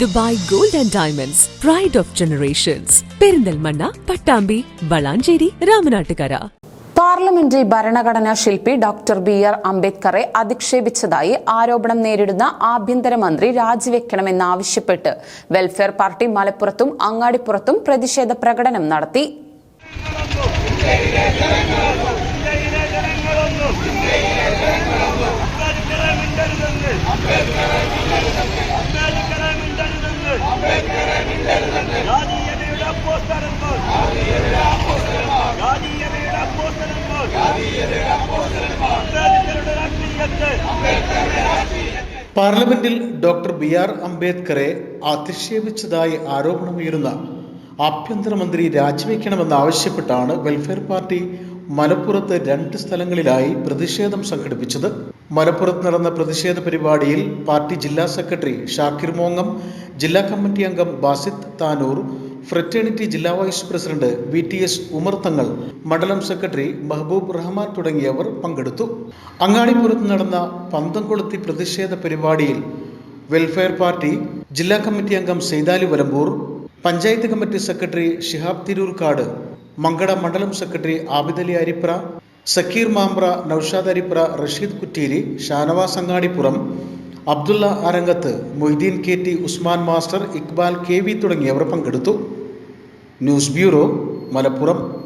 Dubai gold and diamonds pride of generations Perinthalmanna Pattambi Valanchery Ramanattukara. പാർലമെന്റിൽ ഭരണഘടനാ ശില്പി doctor B R അംബേദ്കറെ അധിക്ഷേപിച്ചതായി ആരോപണം നേരിടുന്ന ആഭ്യന്തരമന്ത്രി രാജിവെക്കണമെന്നാവശ്യപ്പെട്ട് വെൽഫെയർ പാർട്ടി മലപ്പുറത്തും അങ്ങാടിപ്പുറത്തും പ്രതിഷേധ പ്രകടനം നടത്തി. പാർലമെന്റിൽ ഡോക്ടർ ബി ആർ അംബേദ്കറെ അധിക്ഷേപിച്ചതായി ആരോപണമുയരുന്ന ആഭ്യന്തരമന്ത്രി രാജിവെക്കണമെന്നാവശ്യപ്പെട്ടാണ് വെൽഫെയർ പാർട്ടി മലപ്പുറത്ത് രണ്ട് സ്ഥലങ്ങളിലായി പ്രതിഷേധം സംഘടിപ്പിച്ചത്. മലപ്പുറത്ത് നടന്ന പ്രതിഷേധ പരിപാടിയിൽ പാർട്ടി ജില്ലാ സെക്രട്ടറി ഷാക്കിർ മോങ്ങം ജില്ലാ കമ്മിറ്റി അംഗം ബാസിത് താനൂർ ഫ്രറ്റേണിറ്റി ജില്ലാ vice president V T S Umar Thangal മണ്ഡലം സെക്രട്ടറി മെഹബൂബ് റഹ്മാൻ തുടങ്ങിയവർ പങ്കെടുത്തു. അങ്ങാടിപ്പുറത്ത് നടന്ന പന്തംകൊളുത്തി പ്രതിഷേധ പരിപാടിയിൽ വെൽഫെയർ പാർട്ടി ജില്ലാ കമ്മിറ്റി അംഗം സെയ്താലി വരമ്പൂർ പഞ്ചായത്ത് കമ്മിറ്റി സെക്രട്ടറി ഷിഹാബ് തിരൂർക്കാട് മങ്കട മണ്ഡലം secretary Abidali Aripra Sakkir Mambra Naushad Aripra Rasheed Kutteeri Shanavas Angadippuram Abdulla Arangath Moideen K T Usman master Iqbal K V തുടങ്ങിയവർ പങ്കെടുത്തു. News bureau Malappuram.